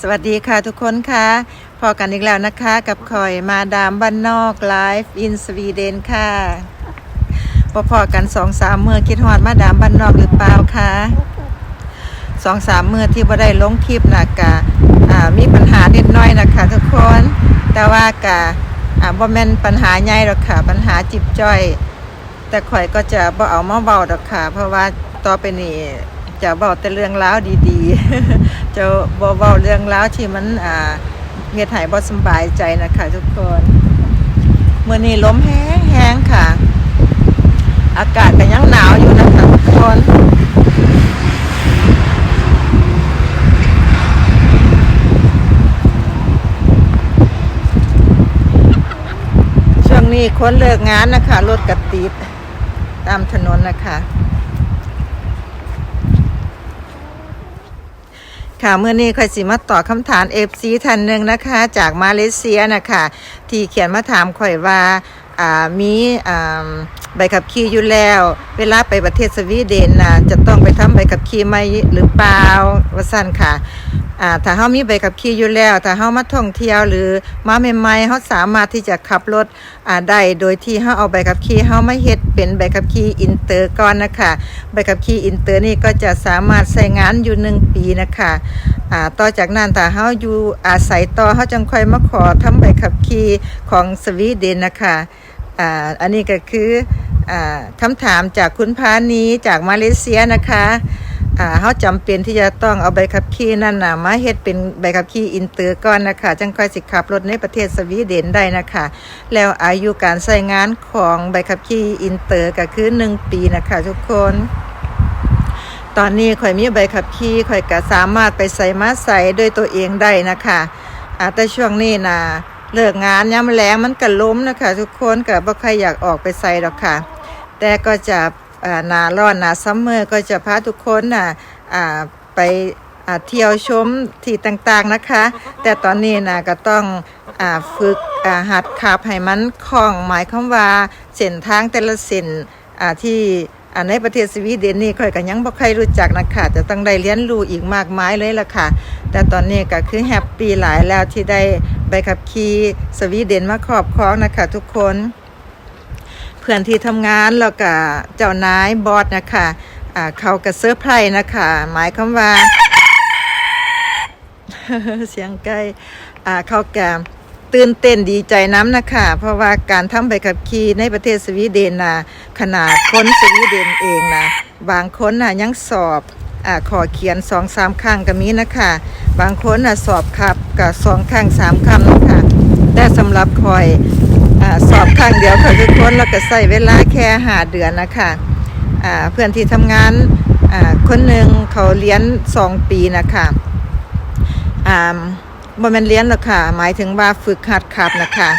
สวัสดีค่ะทุกคนค่ะพอกันอีกแล้วนะคะกับคอยมาดามบ้านนอกไลฟ์อินสวีเดนค่ะพอพอกันสองสามเมื่อคิดฮอดมาดามบ้านนอกหรือเปล่าคะสองสามเมื่อที่บ่ได้ลงคลิปนะกะมีปัญหานิดหน้อยนะคะทุกคน แต่ว่ากะอ่าบ่แม่นปัญหาใหญ่หรอกค่ะ ปัญหาจิบจ้อย แต่ข่อยก็จะบ่เอามาเบาดอกค่ะ เพราะว่าต่อไปนี้ จะเบาแต่เรื่องราวดีๆ จะบ่เบาเรื่องราวที่มันอ่าเฮ็ดให้บ่สบายใจนะคะทุกคนเมื้อนี้ลมแห้งๆค่ะ อากาศก็ยังหนาวอยู่นะคะทุกคนช่วงนี้คนเลิกงานนะคะรถกระติดตามถนนนะคะ ค่ะเมื่อนี้ค่อยสิมาตอบคำถามเอฟซีท่านหนึ่งนะคะ จากมาเลเซียนะคะที่เขียนมาถามข่อยว่าามีใบขับขี่อยู่แล้ว เวลาไปประเทศสวีเดนนะจะต้องไปทำใบขับขี่ไหมหรือเปล่าว่าสั้นค่ะ อ่าถ้าเฮามีใบขับขี่อยู่แล้ว ถ้าเฮามาท่องเที่ยวหรือมาใหม่ๆเฮาสามารถที่จะขับรถอ่าได้โดยที่เฮาเอาใบขับขี่เฮามาเฮ็ดเป็นใบขับขี่อินเตอร์ก่อนนะคะใบขับขี่อินเตอร์นี่ก็จะสามารถใช้งานอยู่หนึ่งปีนะคะอ่าต่อจากนั้นถ้าเฮาอยู่อาศัยต่อเฮาจังค่อยมาขอทำใบขับขี่ของสวีเดนนะคะอ่าอันนี้ก็คืออ่าคำถามจากคุณพานีจากมาเลเซียนะคะ อ่าเฮาจำเป็นที่จะต้องเอาใบขับขี่นั่นน่ะมาเฮ็ดเป็นใบขับขี่อินเตอร์ก่อนนะคะจังค่อยสิขับรถในประเทศสวีเดนได้นะคะ แล้วอายุการใช้งานของใบขับขี่อินเตอร์ก็คือ 1 ปีนะคะทุกคน ตอนนี้ข่อยมีใบขับขี่ข่อยก็สามารถไปใส่มาใส่ด้วยตัวเองได้นะคะอ่าแต่ช่วงนี้นะเลิกงานย้ำแรงมันก็ล้มนะคะ ทุกคนก็บ่ใครอยากออกไปใส่หรอกค่ะ แต่ก็จะ นาร้อนนาซัมเมอร์ก็จะพาทุกคนน่ะไปเที่ยวชมที่ต่างๆนะคะ แต่ตอนนี้นะก็ต้องอฝึกหัดขับให้มันคล่องหมายความว่าเส้นทางแต่ละเส้นที่ในประเทศสวีเดนนี่ค่อยก็ยังบ่ใครรู้จักนะคะจะต้องได้เรียนรู้อีกมากมายเลยล่ะค่ะ แต่ตอนนี้ก็คือแฮปปี้หลายแล้วที่ได้ใบขับขี่สวีเดนมาครอบครองนะคะทุกคน เพื่อนที่ทำงานแล้วก็เจ้านายบอสนะคะอ่าเขาก็เซอร์ไพรส์นะคะ หมายควาว่า เสียงใกล้อ่าเขาแกตื่นเต้นดีใจน้ำนะคะ เพราะว่าการทำใบขับขี่ในประเทศสวีเดนนะขนาดคนสวีเดนเองนะบางคนนะยังสอบอขอเขียนสองสามครั้งก็มีนะคะ บางคนนะสอบขับกับสองครั้งสามคำนะคะแต่สำหรับคอย สอบครั้งเดียวค่ะทุกคนแล้วก็ใส่เวลาแค่หาเดือนนะคะอ่าเพื่อนที่ทำงานคนหนึ่งเขาเรียนสองปีนะคะอ่าบ่แม่นเรียนหรอกค่ะ หมายถึงว่าฝึกหัดขับนะคะ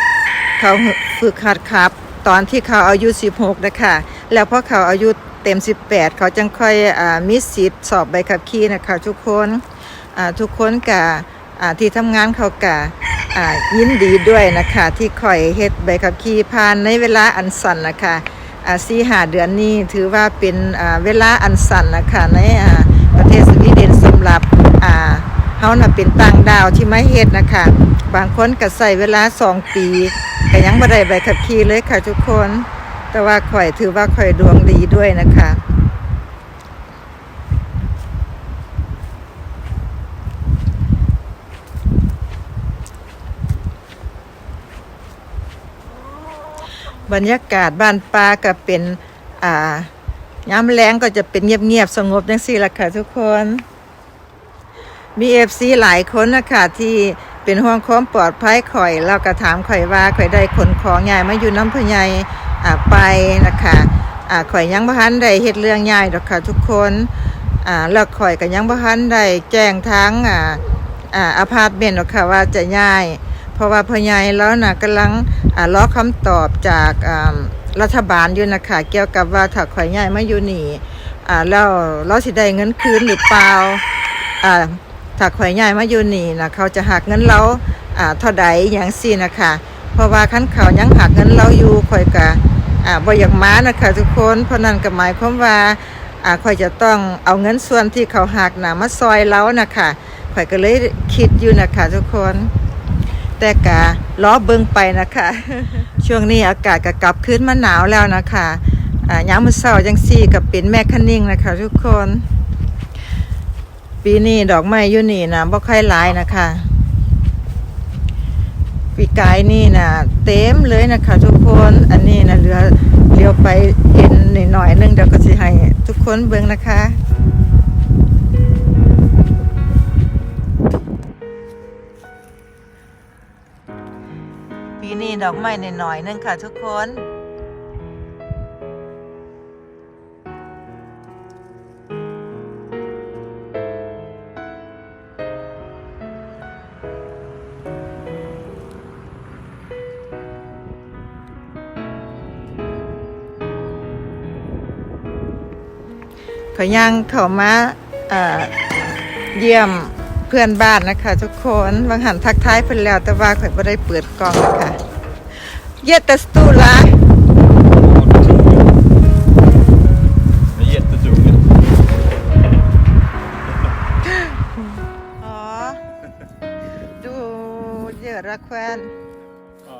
เขาฝึกหัดขับ ตอนที่เขาอายุ 16 นะคะ แล้วพอเขาอายุเต็ม 18 เขาจึงค่อยอมีสิทธิ์สอบใบขับขี่นะคะทุกคนทุกคนกะอ่าที่ทำงานเขากะ ยินดีด้วยนะคะที่คอยเฮ็ดใบขับขี่ผ่านในเวลาอันสั้นนะคะสี่หาเดือนนี้ถือว่าเป็นเวลาอันสั้นนะคะในประเทศสวีเดนสำหรับเฮาน่ะเป็นต่างดาวที่ไมาเฮ็ดนะคะ บางคนก็ใส่เวลาสองปีก็ยังบ่ได้ใบขับขี่เลยค่ะทุกคน แต่ว่าข่อยถือว่าข่อยดวงดีด้วยนะคะ บรรยากาศบ้านปลาก็เป็นอ่ายามแรงก็จะเป็นเงียบๆสงบจังซี่ละค่ะทุกคน มีเอฟซีหลายคนนะคะที่เป็นห่วงความปลอดภัยข่อยเราก็ถามข่อยว่าข่อยได้ขนของใหญ่มาอยู่น้ำพญายอ่าไปนะคะอ่าข่อยยังบ่ทันได้เฮ็ดเรื่องใหญ่ดอกค่ะทุกคนอ่าแล้วข่อยก็ยังบ่ทันได้แจ้งทางอ่าอ่าอพาร์ตเมนต์ดอกค่ะว่าจะย้าย เพราะว่าพญายแล้วนะกำลังอรอคำตอบจากรัฐบาลอยู่นะคะเกี่ยวกับว่าถ้าข่อยย้ายมาอยู่นี่แล้วเราสิได้เงินคืนหรือเปล่าถ้าข่อยใหญ่มาอยู่นี่นะเขาจะหักเงินเราเท่าใดอย่างสี่นะคะ เพราะว่าขั้นเขายังหักเงินเราอยู่ข่อยกะบ่อยากม้านะคะทุกคนเพราะนั้นก็หมายความว่าอ่าข่อยจะต้องเอาเงินส่วนที่เขาหักนะมาซอยเรานะคะข่อยก็เลยคิดอยู่นะคะทุกคน แต่กะล้อเบิ่งไปนะคะ ช่วงนี้อากาศก็กลับขึ้นมาหนาวแล้วนะคะอ่ายามมื้อเช้าจังซี่ก็เป็นแม่คันนิ่งนะคะ ทุกคน ปีนี้ดอกไม้อยู่นี่นะบ่ค่อยหลายนะคะปีกายนี่นะเต็มเลยนะคะ ทุกคนอันนี้นะเหลือเลี้ยวไปเห็นหน่อยๆนึงเดี๋ยวก็สิให้ทุกคนเบิ่งนะคะ ปีนี้ดอกไม้หน่อยๆนึงค่ะทุกคนขอยังเขามาเยี่ยมเพื่อนบ้านนะคะ ทุกคนบางหันทักทายเพิ่นแล้วแต่ว่าข่อยบ่ได้เปิดกล้องนะคะ เยตสตูลา Men jättetunga. อ๋อดูเยอะระแควน Ja.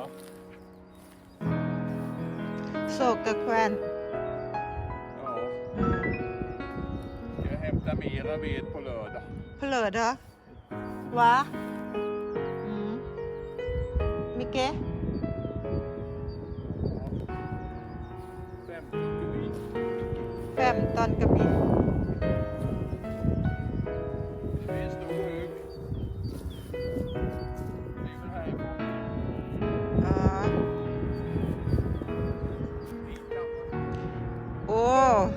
โศกกะแควน ja. Ska jag hämta mera ved på lördag? เพลอด 15 kapit. Ah. О!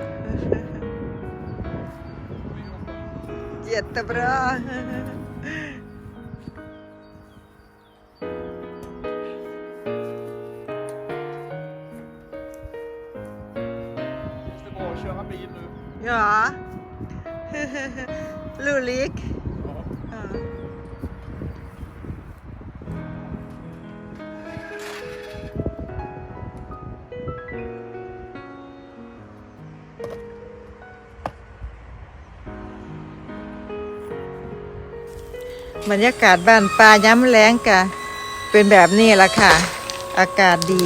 lulik Ja. ja. บรรยากาศบ้านปลาย้ำแรงกะ เป็นแบบนี้ละค่ะ อากาศดี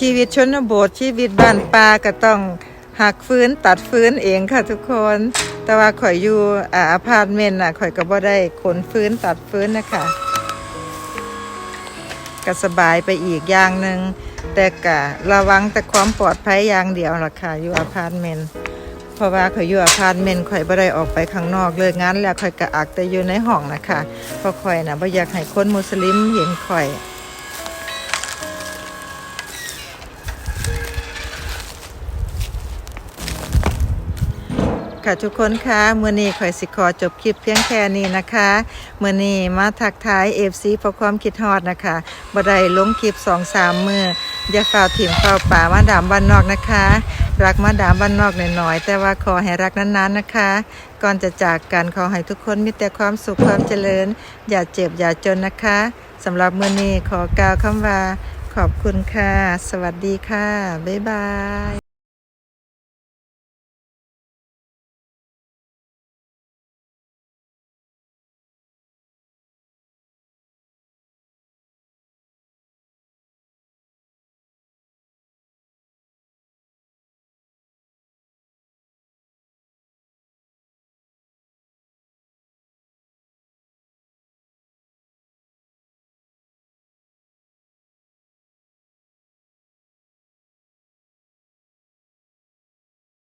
ชีวิตชนบทชีวิตบ้านปลาก็ต้องหักฟื้นตัดฟื้นเองค่ะทุกคน แต่ว่าข่อยอยู่อาอพาร์ตเมนต์น่ะข่อยก็บ่ได้ขนฟื้นตัดฟื้นนะคะก็สบายไปอีกอย่างหนึ่งแต่กะระวังแต่ความปลอดภัยอย่างเดียวล่ะค่ะอยู่อพาร์ตเมนต์เพราะว่าข่อยอยู่อพาร์ตเมนต์ข่อยบ่ได้ออกไปข้างนอกเลยงั้นแล้วข่อยก็อักแต่อยู่ในห้องนะคะเพราะข่อยน่ะบ่อยากให้คนมุสลิมเห็นข่อย ค่ะทุกคนคะเมื่อนี้ข่อยสิขอจบคลิปเพียงแค่นี้นะคะเมื่อนี้มาทักทายเอฟซีเพราะความคิดฮอดนะคะบ่ได้ลงคลิปสองสามมืออย่าฝ่าถิ่มฝ่าป่ามาดามบ้านนอกนะคะ รักมาดามบ้านนอกหน่อยๆแต่ว่าขอให้รักนานๆนะคะ ก่อนจะจากกันขอให้ทุกคนมีแต่ความสุขความเจริญ อย่าเจ็บอย่าจนนะคะสำหรับเมื่อนี้ขอกล่าวคำว่าขอบคุณค่ะ สวัสดีค่ะ บ๊ายบาย